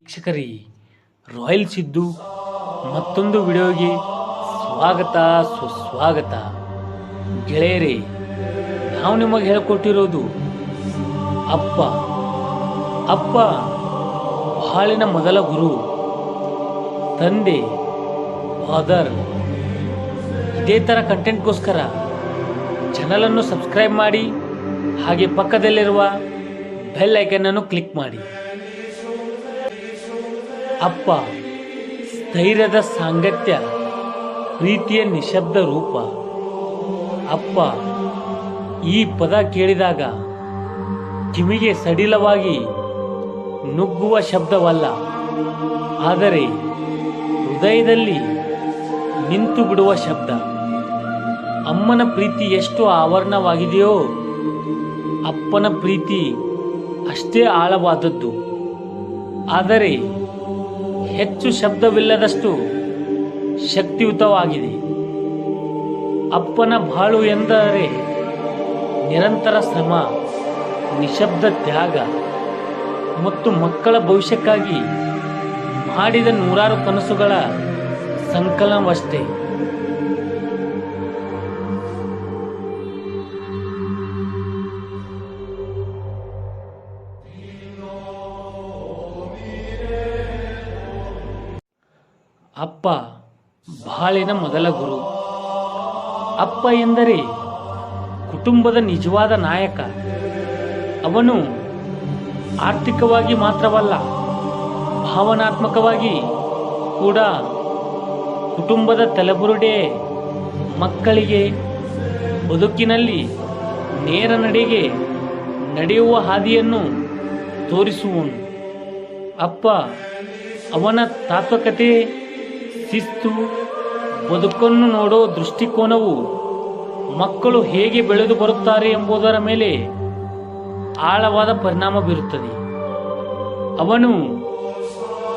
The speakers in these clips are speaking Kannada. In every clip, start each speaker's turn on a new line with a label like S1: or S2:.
S1: ವೀಕ್ಷಕರಿ, ರಾಯಲ್ ಸಿದ್ದು ಮತ್ತೊಂದು ವಿಡಿಯೋಗೆ ಸ್ವಾಗತ, ಸುಸ್ವಾಗತ. ಗೆಳೆಯರೇ, ನಾವು ನಿಮಗೆ ಹೇಳಿಕೊಟ್ಟಿರೋದು ಅಪ್ಪ. ಅಪ್ಪ ಬಾಳಿನ ಮೊದಲ ಗುರು. ತಂದೆ, ಫಾದರ್. ಇದೇ ಥರ ಕಂಟೆಂಟ್ಗೋಸ್ಕರ ಚಾನಲನ್ನು ಸಬ್ಸ್ಕ್ರೈಬ್ ಮಾಡಿ. ಹಾಗೆ ಪಕ್ಕದಲ್ಲಿರುವ ಬೆಲ್ ಐಕನ್ನನ್ನು ಕ್ಲಿಕ್ ಮಾಡಿ. ಅಪ್ಪ, ಸ್ಥೈರ್ಯದ ಸಾಂಗತ್ಯ, ಪ್ರೀತಿಯ ನಿಶಬ್ದ ರೂಪ. ಅಪ್ಪ, ಈ ಪದ ಕೇಳಿದಾಗ ಕಿವಿಗೆ ಸಡಿಲವಾಗಿ ನುಗ್ಗುವ ಶಬ್ದವಲ್ಲ. ಆದರೆ ಹೃದಯದಲ್ಲಿ ನಿಂತು ಬಿಡುವ ಶಬ್ದ. ಅಮ್ಮನ ಪ್ರೀತಿ ಎಷ್ಟು ಆವರಣವಾಗಿದೆಯೋ ಅಪ್ಪನ ಪ್ರೀತಿ ಅಷ್ಟೇ ಆಳವಾದದ್ದು. ಆದರೆ ಹೆಚ್ಚು ಶಬ್ದವಿಲ್ಲದಷ್ಟು ಶಕ್ತಿಯುತವಾಗಿದೆ. ಅಪ್ಪನ ಬಾಳು ಎಂದರೆ ನಿರಂತರ ಶ್ರಮ, ನಿಶಬ್ದ ತ್ಯಾಗ ಮತ್ತು ಮಕ್ಕಳ ಭವಿಷ್ಯಕ್ಕಾಗಿ ಮಾಡಿದ ನೂರಾರು ಕನಸುಗಳ ಸಂಕಲನವಷ್ಟೇ. ಅಪ್ಪ ಬಾಳಿನ ಮೊದಲ ಗುರು. ಅಪ್ಪ ಎಂದರೆ ಕುಟುಂಬದ ನಿಜವಾದ ನಾಯಕ. ಅವನು ಆರ್ಥಿಕವಾಗಿ ಮಾತ್ರವಲ್ಲ, ಭಾವನಾತ್ಮಕವಾಗಿ ಕೂಡ ಕುಟುಂಬದ ತಲೆಬುರುಡೆ ಮಕ್ಕಳಿಗೆ ಬದುಕಿನಲ್ಲಿ ನೇರ ನಡೆಗೆ ನಡೆಯುವ ಹಾದಿಯನ್ನು ತೋರಿಸುವನು. ಅಪ್ಪ ಅವನ ತಾತ್ವಿಕತೆ ಶಿಸ್ತು, ಬದುಕನ್ನು ನೋಡೋ ದೃಷ್ಟಿಕೋನವು ಮಕ್ಕಳು ಹೇಗೆ ಬೆಳೆದು ಬರುತ್ತಾರೆ ಎಂಬುದರ ಮೇಲೆ ಆಳವಾದ ಪರಿಣಾಮ ಬೀರುತ್ತದೆ. ಅವನು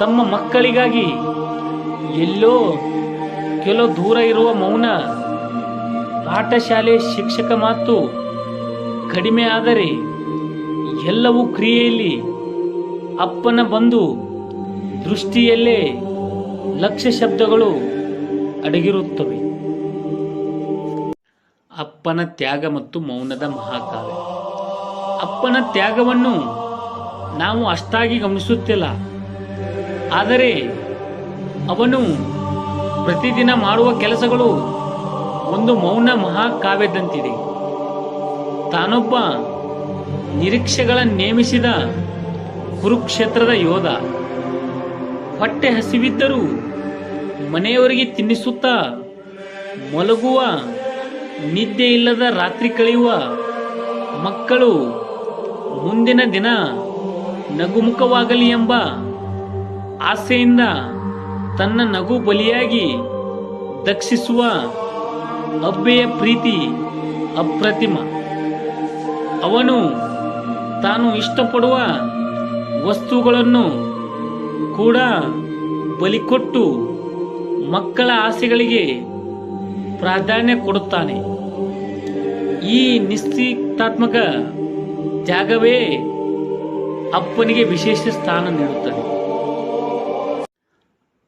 S1: ತಮ್ಮ ಮಕ್ಕಳಿಗಾಗಿ ಎಲ್ಲೋ ಕೆಲವು ದೂರ ಇರುವ ಮೌನ, ಪಾಠಶಾಲೆ ಶಿಕ್ಷಕ ಮಾತು ಕಡಿಮೆ ಆದರೆ ಎಲ್ಲವೂ ಕ್ರಿಯೆಯಲ್ಲಿ ಅಪ್ಪನ ಬಂದು ದೃಷ್ಟಿಯಲ್ಲೇ ಲಕ್ಷ ಶಬ್ದಗಳು ಅಡಗಿರುತ್ತವೆ. ಅಪ್ಪನ ತ್ಯಾಗ ಮತ್ತು ಮೌನದ ಮಹಾಕಾವ್ಯ. ಅಪ್ಪನ ತ್ಯಾಗವನ್ನು ನಾವು ಅಷ್ಟಾಗಿ ಗಮನಿಸುತ್ತಿಲ್ಲ. ಆದರೆ ಅವನು ಪ್ರತಿದಿನ ಮಾಡುವ ಕೆಲಸಗಳು ಒಂದು ಮೌನ ಮಹಾಕಾವ್ಯದಂತಿದೆ. ತಾನೊಬ್ಬ ನಿರೀಕ್ಷೆಗಳ ನೇಮಿಸಿದ ಕುರುಕ್ಷೇತ್ರದ ಯೋಧ. ಹೊಟ್ಟೆ ಹಸಿವಿದ್ದರೂ ಮನೆಯವರಿಗೆ ತಿನ್ನಿಸುತ್ತಾ ಮಲಗುವ ನಿದ್ದೆ ಇಲ್ಲದ ರಾತ್ರಿ ಕಳೆಯುವ ಮಕ್ಕಳು ಮುಂದಿನ ದಿನ ನಗುಮುಖವಾಗಲಿ ಎಂಬ ಆಸೆಯಿಂದ ತನ್ನ ನಗು ಬಲಿಯಾಗಿ ದಕ್ಷಿಸುವ ಅಬ್ಬೆಯ ಪ್ರೀತಿ ಅಪ್ರತಿಮ. ಅವನು ತಾನು ಇಷ್ಟಪಡುವ ವಸ್ತುಗಳನ್ನು ಕೂಡ ಬಲಿಕೊಟ್ಟು ಮಕ್ಕಳ ಆಸೆಗಳಿಗೆ ಪ್ರಾಧಾನ್ಯ ಕೊಡುತ್ತಾನೆ. ಈ ನಿಶ್ಚಿತಾತ್ಮಕ ಜಾಗವೇ ಅಪ್ಪನಿಗೆ ವಿಶೇಷ ಸ್ಥಾನ ನೀಡುತ್ತದೆ.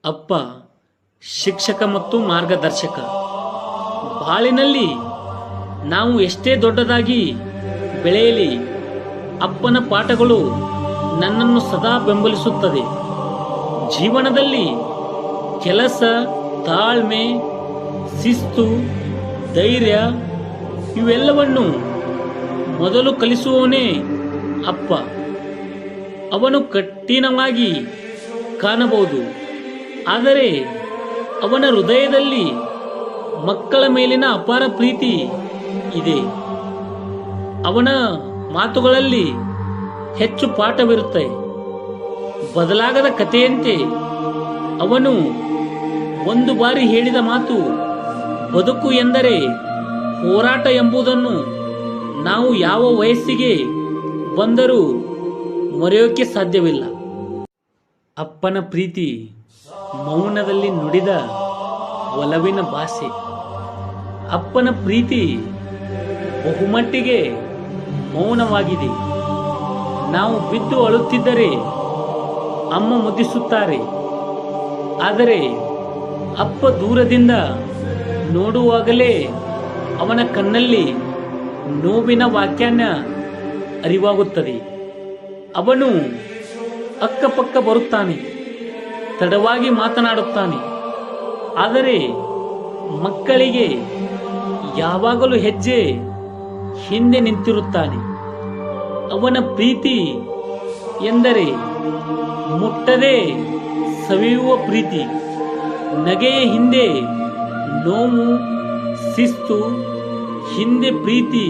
S1: ಅಪ್ಪ ಶಿಕ್ಷಕ ಮತ್ತು ಮಾರ್ಗದರ್ಶಕ, ಬಾಳಿನಲ್ಲಿ ನಾವು ಎಷ್ಟೇ ದೊಡ್ಡದಾಗಿ ಬೆಳೆಯಲಿ ಅಪ್ಪನ ಪಾಠಗಳು ನನ್ನನ್ನು ಸದಾ ಬೆಂಬಲಿಸುತ್ತದೆ. ಜೀವನದಲ್ಲಿ ಕೆಲಸ, ತಾಳ್ಮೆ, ಶಿಸ್ತು, ಧೈರ್ಯ ಇವೆಲ್ಲವನ್ನು ಮೊದಲು ಕಲಿಸುವವನೇ ಅಪ್ಪ. ಅವನು ಕಠಿಣವಾಗಿ ಕಾಣಬಹುದು. ಆದರೆ ಅವನ ಹೃದಯದಲ್ಲಿ ಮಕ್ಕಳ ಮೇಲಿನ ಅಪಾರ ಪ್ರೀತಿ ಇದೆ. ಅವನ ಮಾತುಗಳಲ್ಲಿ ಹೆಚ್ಚು ಪಾಠವಿರುತ್ತೆ. ಬದಲಾಗದ ಕಥೆಯಂತೆ ಅವನು ಒಂದು ಬಾರಿ ಹೇಳಿದ ಮಾತು, ಬದುಕು ಎಂದರೆ ಹೋರಾಟ ಎಂಬುದನ್ನು ನಾವು ಯಾವ ವಯಸ್ಸಿಗೆ ಬಂದರೂ ಮರೆಯೋಕೆ ಸಾಧ್ಯವಿಲ್ಲ. ಅಪ್ಪನ ಪ್ರೀತಿ ಮೌನದಲ್ಲಿ ನುಡಿದ ಒಲವಿನ ಭಾಷೆ. ಅಪ್ಪನ ಪ್ರೀತಿ ಬಹುಮಟ್ಟಿಗೆ ಮೌನವಾಗಿದೆ. ನಾವು ಬಿದ್ದು ಅಳುತ್ತಿದ್ದರೆ ಅಮ್ಮ ಮುದ್ದಿಸುತ್ತಾರೆ ಆದರೆ ಅಪ್ಪ ದೂರದಿಂದ ನೋಡುವಾಗಲೇ ಅವನ ಕಣ್ಣಲ್ಲಿ ನೋವಿನ ವಾಕ್ಯಾನ ಅರಿವಾಗುತ್ತದೆ. ಅವನು ಅಕ್ಕಪಕ್ಕ ಬರುತ್ತಾನೆ, ತಡವಾಗಿ ಮಾತನಾಡುತ್ತಾನೆ. ಆದರೆ ಮಕ್ಕಳಿಗೆ ಯಾವಾಗಲೂ ಹೆಜ್ಜೆ ಹಿಂದೆ ನಿಂತಿರುತ್ತಾನೆ. ಅವನ ಪ್ರೀತಿ ಎಂದರೆ ಮುಟ್ಟದೆ ಸವಿಯುವ ಪ್ರೀತಿ. ನಗೆಯ ಹಿಂದೆ ನೋವು, ಶಿಸ್ತು, ಹಿಂದೆ ಪ್ರೀತಿ,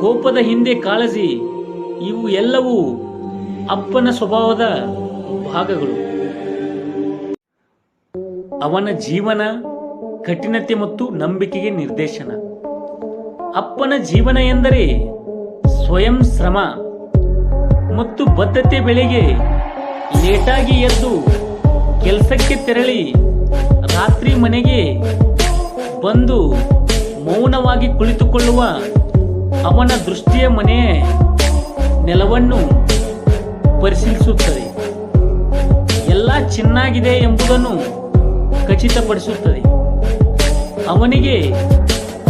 S1: ಕೋಪದ ಹಿಂದೆ ಕಾಳಜಿ, ಇವು ಎಲ್ಲವೂ ಅಪ್ಪನ ಸ್ವಭಾವದ ಭಾಗಗಳು. ಅವನ ಜೀವನ ಕಠಿಣತೆ ಮತ್ತು ನಂಬಿಕೆಗೆ ನಿರ್ದೇಶನ. ಅಪ್ಪನ ಜೀವನ ಎಂದರೆ ಸ್ವಯಂ ಶ್ರಮ ಮತ್ತು ಬದ್ಧತೆ ಬೆಳೆಗೆ ಲೇಟಾಗಿ ಎದ್ದು ಕೆಲಸಕ್ಕೆ ತೆರಳಿ ರಾತ್ರಿ ಮನೆಗೆ ಬಂದು ಮೌನವಾಗಿ ಕುಳಿತುಕೊಳ್ಳುವ ಅವನ ದೃಷ್ಟಿಯ ಮನೆಯ ನೆಲವನ್ನು ಪರಿಶೀಲಿಸುತ್ತದೆ. ಎಲ್ಲ ಚೆನ್ನಾಗಿದೆ ಎಂಬುದನ್ನು ಖಚಿತಪಡಿಸುತ್ತದೆ. ಅವನಿಗೆ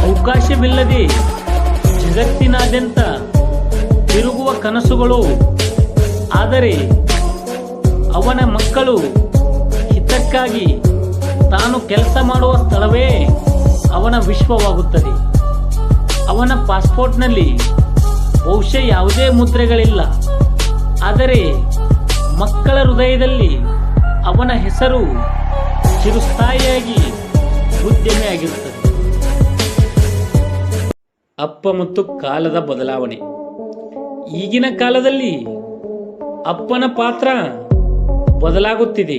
S1: ಅವಕಾಶವಿಲ್ಲದೆ ಜಗತ್ತಿನಾದ್ಯಂತ ತಿರುಗುವ ಕನಸುಗಳು ಆದರೆ ಅವನ ಮಕ್ಕಳು ಹಿತಕ್ಕಾಗಿ ತಾನು ಕೆಲಸ ಮಾಡುವ ಸ್ಥಳವೇ ಅವನ ವಿಶ್ವವಾಗುತ್ತದೆ. ಅವನ ಪಾಸ್ಪೋರ್ಟ್ನಲ್ಲಿ ಬಹುಶಃ ಯಾವುದೇ ಮುದ್ರೆಗಳಿಲ್ಲ. ಆದರೆ ಮಕ್ಕಳ ಹೃದಯದಲ್ಲಿ ಅವನ ಹೆಸರು ಚಿರುಸ್ಥಾಯಿಯಾಗಿ ಉದ್ಯಮಿಯಾಗಿರುತ್ತದೆ. ಅಪ್ಪ ಮತ್ತು ಕಾಲದ ಬದಲಾವಣೆ. ಈಗಿನ ಕಾಲದಲ್ಲಿ ಅಪ್ಪನ ಪಾತ್ರ ಬದಲಾಗುತ್ತಿದೆ.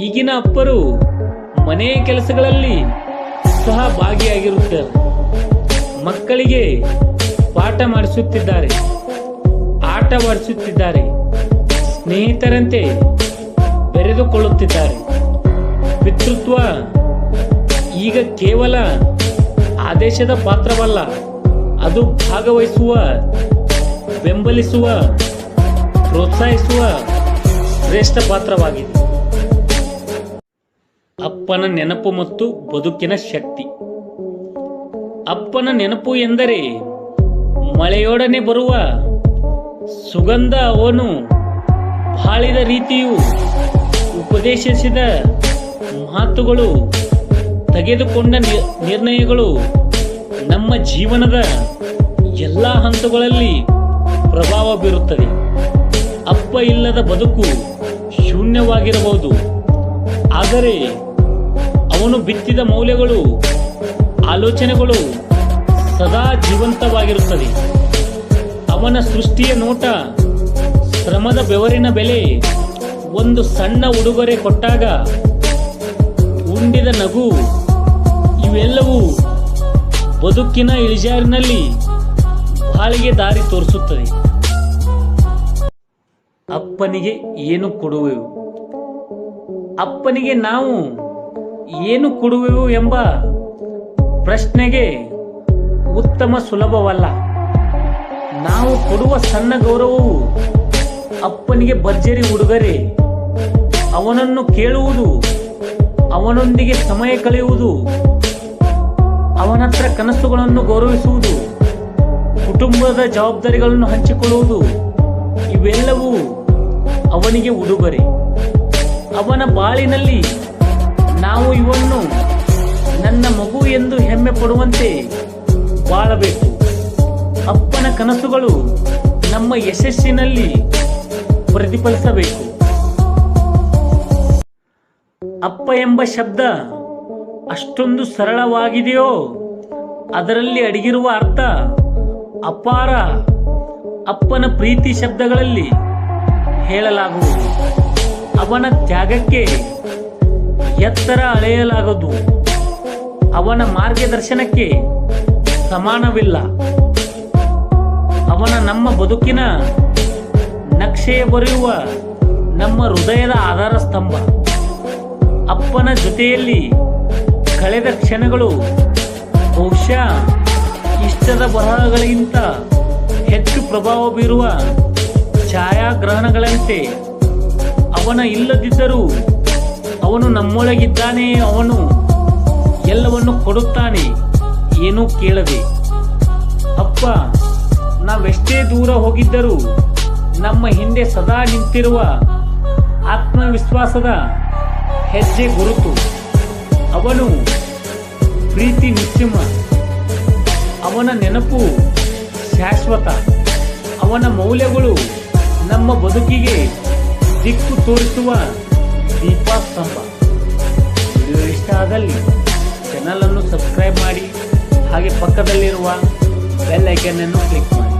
S1: ಈಗಿನ ಅಪ್ಪರು ಮನೆ ಕೆಲಸಗಳಲ್ಲಿ ಸಹ ಭಾಗಿಯಾಗಿರುತ್ತಾರೆ. ಮಕ್ಕಳಿಗೆ ಪಾಠ ಮಾಡಿಸುತ್ತಿದ್ದಾರೆ ಆಟವಾಡಿಸುತ್ತಿದ್ದಾರೆ ಸ್ನೇಹಿತರಂತೆ ಬೆರೆದುಕೊಳ್ಳುತ್ತಿದ್ದಾರೆ. ಪಿತೃತ್ವ ಈಗ ಕೇವಲ ಆದೇಶದ ಪಾತ್ರವಲ್ಲ, ಅದು ಭಾಗವಹಿಸುವ, ಬೆಂಬಲಿಸುವ, ಪ್ರೋತ್ಸಾಹಿಸುವ ಶ್ರೇಷ್ಠ ಪಾತ್ರವಾಗಿದೆ ಅಪ್ಪನ ನೆನಪು ಮತ್ತು ಬದುಕಿನ ಶಕ್ತಿ. ಅಪ್ಪನ ನೆನಪು ಎಂದರೆ ಮಳೆಯೊಡನೆ ಬರುವ ಸುಗಂಧ ಅವನು ಬಾಳಿದ ರೀತಿಯು ಉಪದೇಶಿಸಿದ ಮಾತುಗಳು, ತೆಗೆದುಕೊಂಡ ನಿರ್ಣಯಗಳು ನಮ್ಮ ಜೀವನದ ಎಲ್ಲ ಹಂತಗಳಲ್ಲಿ ಪ್ರಭಾವ ಬೀರುತ್ತದೆ ಅಪ್ಪ ಇಲ್ಲದ ಬದುಕು ಶೂನ್ಯವಾಗಿರಬಹುದು. ಆದರೆ ಅವನು ಬಿತ್ತಿದ ಮೌಲ್ಯಗಳು, ಆಲೋಚನೆಗಳು ಸದಾ ಜೀವಂತವಾಗಿರುತ್ತದೆ ಅವನ ಸೃಷ್ಟಿಯ ನೋಟ ಶ್ರಮದ ಬೆವರಿನ ಬೆಲೆ ಒಂದು ಸಣ್ಣ ಉಡುಗೊರೆ ಕೊಟ್ಟಾಗ ಉಂಡಿದ ನಗು ಇವೆಲ್ಲವೂ ಬದುಕಿನ ಇಳಿಜಾರಿನಲ್ಲಿ ಬಾಳಿಗೆ ದಾರಿ ತೋರಿಸುತ್ತದೆ ಅಪ್ಪನಿಗೆ ಏನು ಕೊಡುವೆವು? ಅಪ್ಪನಿಗೆ ನಾವು ಏನು ಕೊಡುವೆವು ಎಂಬ ಪ್ರಶ್ನೆಗೆ ಉತ್ತಮ ಸುಲಭವಲ್ಲ. ನಾವು ಕೊಡುವ ಸಣ್ಣ ಗೌರವವು ಅಪ್ಪನಿಗೆ ಭರ್ಜರಿ ಉಡುಗೊರೆ. ಅವನನ್ನು ಕೇಳುವುದು, ಅವನೊಂದಿಗೆ ಸಮಯ ಕಳೆಯುವುದು, ಅವನತ್ರ ಕನಸುಗಳನ್ನು ಗೌರವಿಸುವುದು, ಕುಟುಂಬದ ಜವಾಬ್ದಾರಿಗಳನ್ನು ಹಂಚಿಕೊಳ್ಳುವುದು ಇವೆಲ್ಲವೂ ಅವನಿಗೆ ಉಡುಗೊರೆ. ಅವನ ಬಾಳಿನಲ್ಲಿ ನಾವು ಇವನ್ನು ನನ್ನ ಮಗು ಎಂದು ಹೆಮ್ಮೆ ಪಡುವಂತೆ ಬಾಳಬೇಕು. ಅಪ್ಪನ ಕನಸುಗಳು ನಮ್ಮ ಯಶಸ್ಸಿನಲ್ಲಿ ಪ್ರತಿಫಲಿಸಬೇಕು. ಅಪ್ಪ ಎಂಬ ಶಬ್ದ ಅಷ್ಟೊಂದು ಸರಳವಾಗಿದೆಯೋ ಅದರಲ್ಲಿ ಅಡಗಿರುವ ಅರ್ಥ ಅಪಾರ ಅಪ್ಪನ ಪ್ರೀತಿ ಶಬ್ದಗಳಲ್ಲಿ ಹೇಳಲಾಗುವುದು. ಅವನ ತ್ಯಾಗಕ್ಕೆ ಎತ್ತರ ಅಳೆಯಲಾಗದು. ಅವನ ಮಾರ್ಗದರ್ಶನಕ್ಕೆ ಸಮಾನವಿಲ್ಲ. ಅವನ ನಮ್ಮ ಬದುಕಿನ ನಕ್ಷೆಯ ಬರೆಯುವ ನಮ್ಮ ಹೃದಯದ ಆಧಾರ ಸ್ತಂಭ ಅಪ್ಪನ ಜೊತೆಯಲ್ಲಿ ಕಳೆದ ಕ್ಷಣಗಳು ಬಹುಶಃ ಇಷ್ಟದ ಬರಹಗಳಿಗಿಂತ ಪ್ರಭಾವ ಬೀರುವ ಛಾಯಾಗ್ರಹಣಗಳಂತೆ ಅವನ ಇಲ್ಲದಿದ್ದರೂ ಅವನು ನಮ್ಮೊಳಗಿದ್ದಾನೆ, ಅವನು ಎಲ್ಲವನ್ನು ಕೊಡುತ್ತಾನೆ, ಏನೂ ಕೇಳದೆ. ಅಪ್ಪ, ನಾವೆಷ್ಟೇ ದೂರ ಹೋಗಿದ್ದರೂ ನಮ್ಮ ಹಿಂದೆ ಸದಾ ನಿಂತಿರುವ ಆತ್ಮವಿಶ್ವಾಸದ ಹೆಜ್ಜೆ ಗುರುತು. ಅವನು ಪ್ರೀತಿ ನಿಶ್ಚಿಮ ಅವನ ನೆನಪು ಶಾಶ್ವತ. ಅವನ ಮೌಲ್ಯಗಳು ನಮ್ಮ ಬದುಕಿಗೆ ದಿಕ್ಕು ತೋರಿಸುವ ದೀಪಾಸ್ತಂಭ. ವಿಡಿಯೋ ಇಷ್ಟ ಆದಲ್ಲಿ ಚಾನಲನ್ನು ಸಬ್ಸ್ಕ್ರೈಬ್ ಮಾಡಿ, ಹಾಗೆ ಪಕ್ಕದಲ್ಲಿರುವ ಬೆಲ್ ಐಕನ್ ಅನ್ನು ಕ್ಲಿಕ್ ಮಾಡಿ.